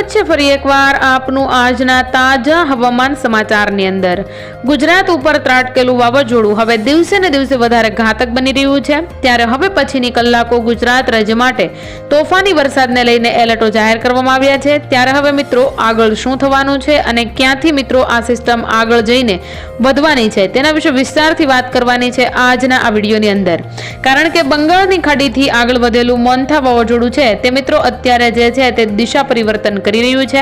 સ્વાગત છે ફરી એકવાર આપનું આજના તાજા હવામાન સમાચારની અંદર. ગુજરાત ઉપર ત્રાટકેલું વાવાઝોડું હવે દિવસે ને દિવસે વધારે ઘાતક બની રહ્યું છે. ત્યારે હવે પછીની કલાકો ગુજરાત રાજ્ય માટે તોફાની વરસાદને લઈને એલર્ટો જાહેર કરવામાં આવ્યા છે. ત્યારે હવે મિત્રો આગળ શું થવાનું છે અને ક્યાંથી મિત્રો આ સિસ્ટમ આગળ જઈને વધવાની છે તેના વિશે વિસ્તારથી વાત કરવાની છે આજના આ વિડીયોની અંદર. કારણ કે બંગાળની ખાડીથી આગળ વધેલું મોન્થા વાવાઝોડું છે તે મિત્રો અત્યારે જે છે તે દિશા પરિવર્તન કરી રહ્યું છે.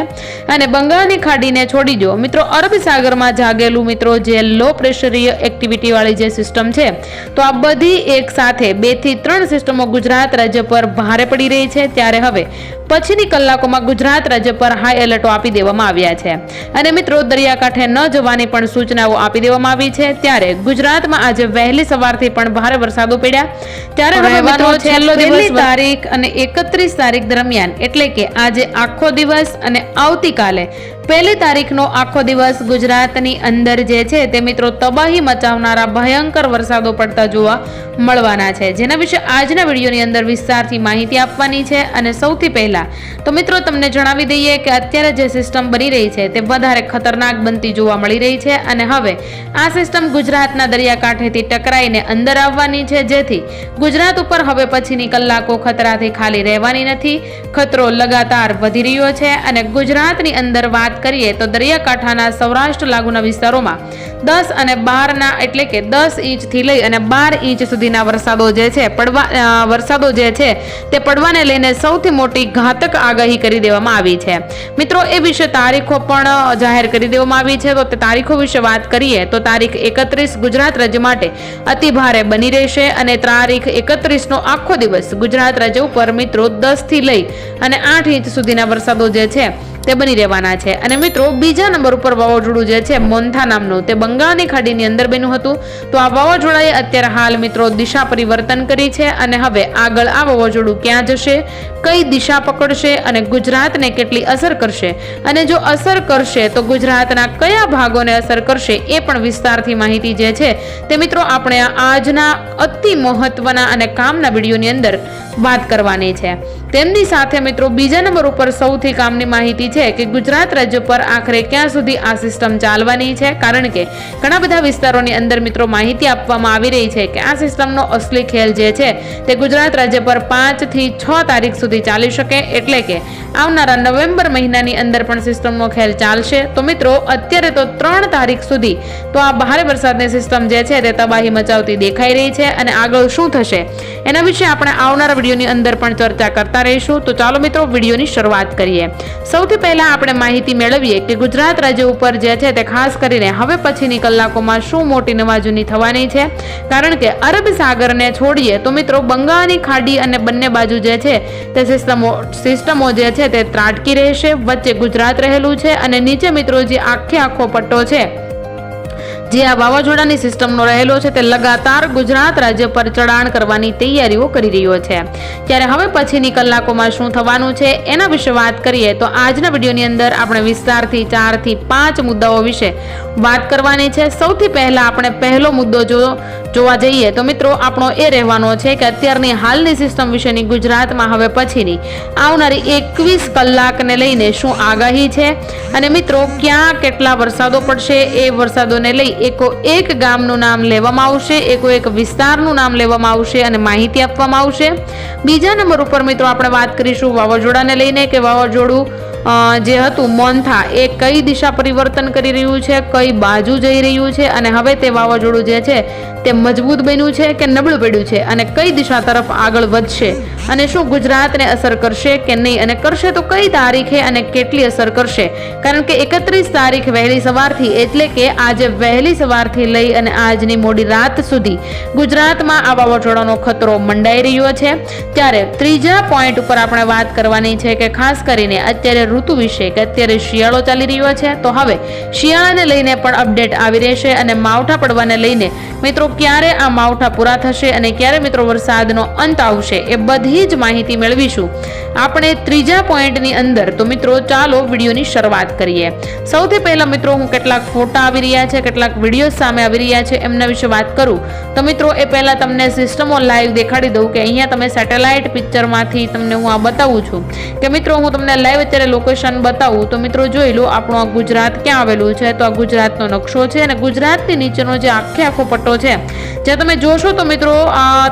અને બંગાળની ખાડીને છોડી દો મિત્રો, અરબ સાગરમાં જાગેલું મિત્રો, જે લો પ્રેશરીય એક્ટિવિટીવાળી જે સિસ્ટમ છે, તો આ બધી એક સાથે બેથી ત્રણ સિસ્ટમો ગુજરાત રાજ્ય પર ભારે પડી રહી છે. ત્યારે હવે પછીની કલાકોમાં ગુજરાત રાજ્ય પર હાઈ એલર્ટો આપી દેવામાં આવ્યા છે. અને મિત્રો દરિયાકાંઠે ન જવાની પણ સૂચનાઓ આપી દેવામાં આવી છે. ત્યારે ગુજરાતમાં આજે વહેલી સવારથી પણ ભારે વરસાદો પડ્યા. ત્યારે હવે છેલ્લો દિવસ તારીખ અને એકત્રીસ તારીખ દરમિયાન એટલે કે આજે આખો દિવસ અને આવતીકાલે પહેલી તારીખનો આખો દિવસ ગુજરાતની અંદર જે છે તે મિત્રો તબાહી મચાવનારા ભયંકર વરસાદો પડતા જોવા મળવાના છે. જેના વિશે આજના વિડીયોની અંદર વિસ્તારથી માહિતી આપવાની છે અને સૌથી પહેલા તો મિત્રો તમને જણાવી દઈએ કે અત્યારે જે સિસ્ટમ બની રહી છે તે વધારે ખતરનાક બનતી જોવા મળી રહી છે અને હવે આ સિસ્ટમ ગુજરાતના દરિયાકાંઠેથી ટકરાઈને અંદર આવવાની છે. જેથી ગુજરાત ઉપર હવે પછીની કલાકો ખતરાથી ખાલી રહેવાની નથી. ખતરો લગાતાર વધી રહ્યો છે અને ગુજરાતની અંદર વાત કરીએ તો દરિયાકાંઠાના સૌરાષ્ટ્ર લાગુના વિસ્તારોમાં દસ અને બારના એટલે કે દસ ઇંચથી લઈ અને બાર ઇંચ સુધીના વરસાદો જે છે, પડવા વરસાદો જે છે તે પડવાને લઈને સૌથી મોટી ઘાતક આગાહી કરી દેવામાં આવી છે. મિત્રો, એ વિશે તારીખો પણ જાહેર કરી દેવામાં આવી છે. તો તે તારીખો વિશે વાત કરીએ તો તારીખ એકત્રીસ ગુજરાત રાજ્ય માટે અતિ ભારે બની રહેશે અને તારીખ એકત્રીસનો આખો દિવસ ગુજરાત રાજ્ય ઉપર મિત્રો દસથી લઈ અને આઠ ઇંચ સુધીના વરસાદો જે છે તે બની રહેવાના છે. અને મિત્રો, બીજા નંબર ઉપર વાવાઝોડું જે છે મોન્થા નામનું, તે બંગાળની ખાડીની અંદર બન્યું હતું. તો આ વાવાઝોડાએ અત્યારે હાલ મિત્રો દિશા પરિવર્તન કરી છે અને હવે આગળ આ વાવાઝોડું ક્યાં જશે, કઈ દિશા પકડશે અને ગુજરાતને કેટલી અસર કરશે? અને જો અસર કરશે, તો ગુજરાતના કયા ભાગોને અસર કરશે એ પણ વિસ્તારથી માહિતી જે છે તે મિત્રો, આપણે આજના અતિ મહત્વના અને કામના વિડીયોની અંદર વાત કરવાની છે. તેમની સાથે મિત્રો બીજા નંબર ઉપર સૌથી કામની માહિતી છે કે ગુજરાત રાજ્ય પર આખરે ક્યાં સુધી આ સિસ્ટમ ચાલવાની છે? કારણ કે ઘણા બધા વિસ્તારોની અંદર મિત્રો માહિતી આપવામાં આવી રહી છે કે આ સિસ્ટમનો અસલી ખેલ જે છે તે ગુજરાત રાજ્ય પર પાંચથી છ તારીખ સુધી ચાલી શકે એટલે કે આવનારા નવેમ્બર મહિનાની અંદર પણ સિસ્ટમનો ખેલ ચાલશે. તો મિત્રો, અત્યારે તો ત્રણ તારીખ સુધી તો આ ભારે વરસાદની સિસ્ટમ જે છે તે તબાહી મચાવતી દેખાઈ રહી છે અને આગળ શું થશે? એના વિશે આપણે આવનારા વિડીયોની અંદર પણ ચર્ચા કરતા રહીશું. તો ચાલો મિત્રો, વિડીયોની શરૂઆત કરીએ. સૌથી પહેલા આપણે માહિતી મેળવીએ કે ગુજરાત રાજ્ય ઉપર જે છે તે ખાસ કરીને હવે પછીની કલાકોમાં શું મોટી નવાજૂની થવાની છે? કારણ કે અરબ સાગરને છોડીએ તો મિત્રો, બંગાળની ખાડી અને બંને બાજુ જે છે તે સિસ્ટમો સિસ્ટમો જે છે તે ત્રાટકી રહેશે, વચ્ચે ગુજરાત રહેલું છે અને નીચે મિત્રો જે આખે આખો પટ્ટો છે જે આ વાવાઝોડાની સિસ્ટમનો રહેલો છે તે લગાતાર ગુજરાત રાજ્ય પર ચડાણ કરવાની તૈયારીઓ કરી રહ્યો છે. ત્યારે હવે પછીની કલાકોમાં શું થવાનું છે એના વિશે વાત કરીએ તો આજના વિડીયોની અંદર આપણે વિસ્તારથી ચારથી પાંચ મુદ્દાઓ વિશે વાત કરવાની છે. સૌથી પહેલા આપણે પહેલો મુદ્દો જો જોવા જઈએ તો મિત્રો આપણો એ રહેવાનો છે કે અત્યારની હાલની સિસ્ટમ વિશેની ગુજરાતમાં હવે પછીની આવનારી એકવીસ કલાકને લઈને શું આગાહી છે? અને મિત્રો, ક્યાં કેટલા વરસાદો પડશે? એ વરસાદોને લઈ એકો એક ગામનું નામ લેવામાં આવશે, એકો એક વિસ્તારનું નામ લેવામાં આવશે અને માહિતી આપવામાં આવશે. બીજા નંબર ઉપર મિત્રો આપણે વાત કરીશું વાવાઝોડાને લઈને કે વાવાઝોડું જે હતું મોન્થા એ કઈ દિશા પરિવર્તન કરી રહ્યું છે, કઈ બાજુ જઈ રહ્યું છે અને હવે તે વાવાઝોડું જે છે તે મજબૂત બન્યું છે કે નબળું પડ્યું છે અને કઈ દિશા તરફ આગળ વધશે અને શું ગુજરાતને અસર કરશે કે નહીં અને કરશે તો કઈ તારીખે અને કેટલી અસર કરશે? કારણ કે એકત્રીસ તારીખ વહેલી સવારથી એટલે કે આજે વહેલી સવારથી લઈ અને આજની મોડી રાત સુધી ગુજરાતમાં આ વાવાઝોડાનો ખતરો મંડાઈ રહ્યો છે. ત્યારે ત્રીજા પોઈન્ટ ઉપર આપણે વાત કરવાની છે કે ખાસ કરીને અત્યારે ઋતુ વિશે કે અત્યારે શિયાળો ચાલી રહ્યો છે. તો હવે શિયાળાને લઈને પણ અપડેટ આવી રહેશે અને માવઠા પડવાને લઈને મિત્રો ક્યારે આ માવઠા પૂરા થશે અને ક્યારે મિત્રો વરસાદનો અંત આવશે એ બધી જ માહિતી મેળવીશું. આપણે ત્રીજા પોઈન્ટની અંદર તો મિત્રો ચાલો વિડીયોની શરૂઆત કરીએ. સૌથી પહેલા મિત્રો હું કેટલાક ફોટા આવી રહ્યા છે, કેટલાક વીડિયો સામે આવી રહ્યા છે, એમના વિશે વાત કરું. તો મિત્રો એ પહેલાં તમને સિસ્ટમો લાઈવ દેખાડી દઉં કે અહીંયા તમે સેટેલાઇટ પિક્ચરમાંથી તમને હું આ બતાવું છું. કે મિત્રો હું તમને લાઈવ અત્યારે લોકેશન બતાવું, તો મિત્રો જોઈ લો આપણું આ ગુજરાત ક્યાં આવેલું છે? તો આ ગુજરાતનો નકશો છે અને ગુજરાતની નીચેનો જે આખે આખો પટ્ટો છે જ્યાં તમે જોશો તો મિત્રો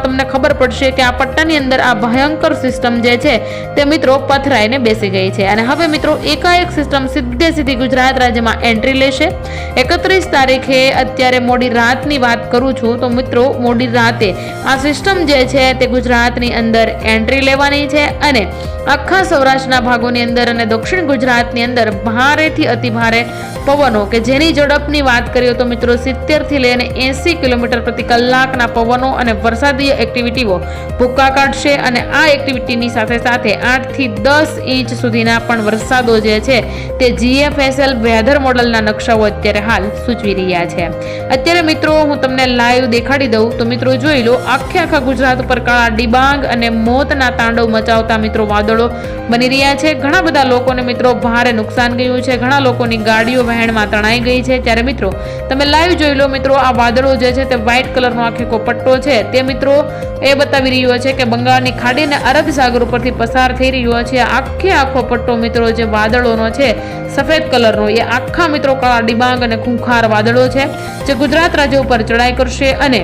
તમને ખબર પડશે કે આ પટ્ટાની અંદર આ ભયંકર સિસ્ટમ જે છે, તે મિત્રો પથરાઈને બેસી ગઈ છે. અને હવે મિત્રો, એકાએક સિસ્ટમ સીધે સીધી ગુજરાત રાજ્યમાં એન્ટ્રી લેશે. એકત્રીસ તારીખે અત્યારે મોડી રાતની વાત કરું છું તો મિત્રો, મોડી રાતે આ સિસ્ટમ જે છે, તે ગુજરાતની અંદર એન્ટ્રી લેવાની છે અને આખા સૌરાષ્ટ્રના ભાગોની અંદર અને દક્ષિણ ગુજરાતની અંદર ભારેથી અતિ ભારે પવનો કે જેની ઝડપની વાત કરીએ તો મિત્રો, સિત્તેરથી લઈને એંસી કિલોમીટર પ્રતિ કલાકના પવનો અને વરસાદીય એક્ટિવિટીઓ ભૂક્કા કાઢશે અને આ એક્ટિવિટીની સાથે સાથે આઠથી દસ ઇંચ સુધીના પણ વરસાદો જે છે તે જીએફએસએલ વેધર મોડલના નકશાઓ અત્યારે હાલ સૂચવી રહ્યા છે. અત્યારે મિત્રો, હું તમને લાઈવ દેખાડી દઉં. તો મિત્રો જોઈ લો, આખે આખા ગુજરાત પર કાળા ડિબાંગ અને મોતના તાંડવ મચાવતા મિત્રો વાદળો બની રહ્યા છે. ઘણા બધા લોકોને મિત્રો ભારે નુકસાન ગયું છે. ઘણા લોકોની ગાડીઓ વહેણમાં તણાઈ ગઈ છે. ત્યારે મિત્રો, તમે લાઈવ જોઈ લો મિત્રો, આ વાદળો જે છે તે વ્હાઇટ કલરનો આખે આખો પટ્ટો છે. તે મિત્રો એ બતાવી રહ્યો છે કે બંગાળની ખાડી અને અરબ સાગર ઉપરથી પસાર થઈ રહ્યો છે. આખે આખો પટ્ટો મિત્રો જે વાદળોનો છે, સફેદ કલરનો, એ આખા મિત્રો કાળા ડિબાંગ અને ખૂંખાર વાદળો છે, જે ગુજરાત રાજ્ય ઉપર ચડાઈ કરશે અને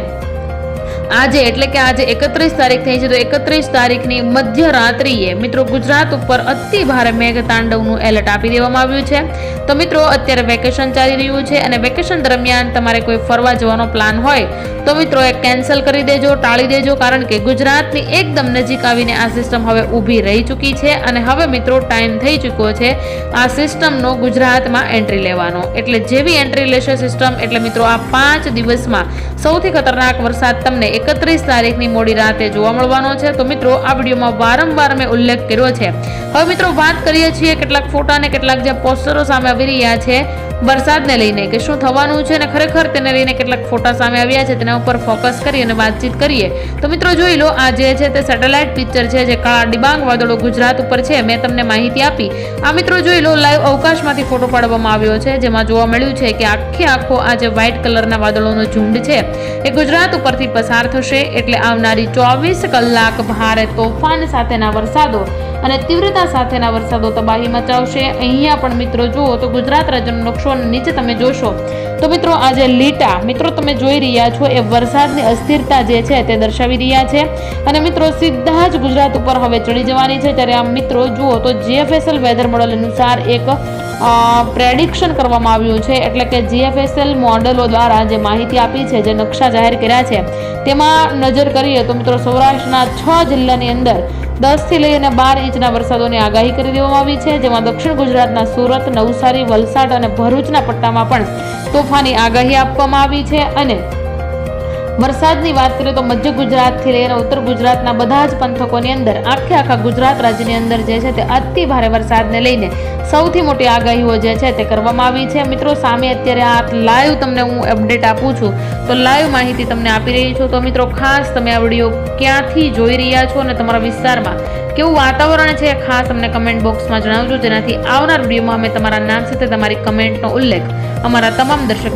આજે એટલે કે આજે એકત્રીસ તારીખ થઈ છે, તો એકત્રીસ તારીખની મધ્યરાત્રિએ મિત્રો ગુજરાત ઉપર અતિ ભારે મેઘ તાંડવનું એલર્ટ આપી દેવામાં આવ્યું છે. તો મિત્રો, અત્યારે વેકેશન ચાલી રહ્યું છે અને વેકેશન દરમિયાન તમારે કોઈ ફરવા જવાનો પ્લાન હોય, તો મિત્રો એ કેન્સલ કરી દેજો, ટાળી દેજો, કારણ કે ગુજરાતની એકદમ નજીક આવીને આ સિસ્ટમ હવે ઊભી રહી ચૂકી છે અને હવે મિત્રો ટાઈમ થઈ ચૂક્યો છે આ સિસ્ટમનો ગુજરાતમાં એન્ટ્રી લેવાનો. એટલે જેવી એન્ટ્રી લેશે સિસ્ટમ, એટલે મિત્રો આ પાંચ દિવસમાં સૌથી ખતરનાક વરસાદ તમને એકત્રીસ તારીખની મોડી રાતે જોવા મળવાનો છે. તો મિત્રો, આ વિડીયોમાં વારંવાર મેં ઉલ્લેખ કર્યો છે. હવે મિત્રો, વાત કરીએ છીએ કેટલાક ફોટા અને કેટલાક જે પોસ્ટરો સામે આવી રહ્યા છે વરસાદને લઈને, કે શું થવાનું છે અને ખરેખર તેને લઈને કેટલાક ફોટા સામે આવ્યા છે, તેના ઉપર ફોકસ કરી અને વાતચીત કરીએ. તો મિત્રો, જોઈ લો, આ જે છે તે સેટેલાઇટ પિક્ચર છે, જે કાળા ડિબાંગ વાદળો ગુજરાત ઉપર છે. મેં તમને માહિતી આપી. આ મિત્રો, જોઈ લો, લાઈવ અવકાશમાંથી ફોટો પાડવામાં આવ્યો છે, જેમાં જોવા મળ્યું છે કે આખે આખો આ જે વ્હાઇટ કલરના વાદળોનો ઝુંડ છે એ ગુજરાત ઉપરથી પસાર થશે એટલે આવનારી ચોવીસ કલાક ભારે તોફાન સાથેના વરસાદો અને તીવ્રતા સાથેના વરસાદો તબાહી મચાવશે. અહીંયા પણ મિત્રો જુઓ તો ગુજરાત રાજ્યનો નકશો નીચે તમે જોશો. તો મિત્રો આજે લીટા, મિત્રો તમે જોઈ રહ્યા છો એ વરસાદની અસ્થિરતા જે છે તે દર્શાવી રહ્યા છે. અને મિત્રો સીધા જ ગુજરાત ઉપર હવે ચડી જવાની છે. ત્યારે આ મિત્રો જુઓ તો જીએફએસએલ વેધર મોડલ અનુસાર એક પ્રેડિક્શન કરવામાં આવ્યું છે. એટલે કે જીએફએસએલ મોડલો દ્વારા જે માહિતી આપી છે, જે નકશા જાહેર કર્યા છે, તેમાં નજર કરીએ તો મિત્રો સૌરાષ્ટ્રના છ જિલ્લાની અંદર દસથી લઈને બાર ઇંચના વરસાદોની આગાહી કરી દેવામાં આવી છે. જેમાં દક્ષિણ ગુજરાતના સુરત, નવસારી, વલસાડ અને ભરૂચના પટ્ટામાં પણ તોફાની આગાહી આપવામાં આવી છે અને વરસાદની વાત કરીએ તો મધ્ય ગુજરાતથી લઈને ઉત્તર ગુજરાતના બધા જ પંથકોની અંદર, આખે આખા ગુજરાત રાજ્યની અંદર જે છે તે અતિ ભારે વરસાદને લઈને સૌથી મોટી આગાહીઓ જે છે તે કરવામાં આવી છે. મિત્રો, સામે અત્યારે આ લાઈવ તમને હું અપડેટ આપું છું. તો લાઈવ માહિતી તમને આપી રહી છું. તો મિત્રો, ખાસ તમે આ વીડિયો ક્યાંથી જોઈ રહ્યા છો અને તમારા વિસ્તારમાં કેવું વાતાવરણ છે, ખાસ અમને કમેન્ટ બોક્સમાં જણાવજો. જેનાથી આવનાર વિડીયોમાં અમે તમારા નામ સાથે તમારી કમેન્ટનો ઉલ્લેખ અમારા તમામ દર્શક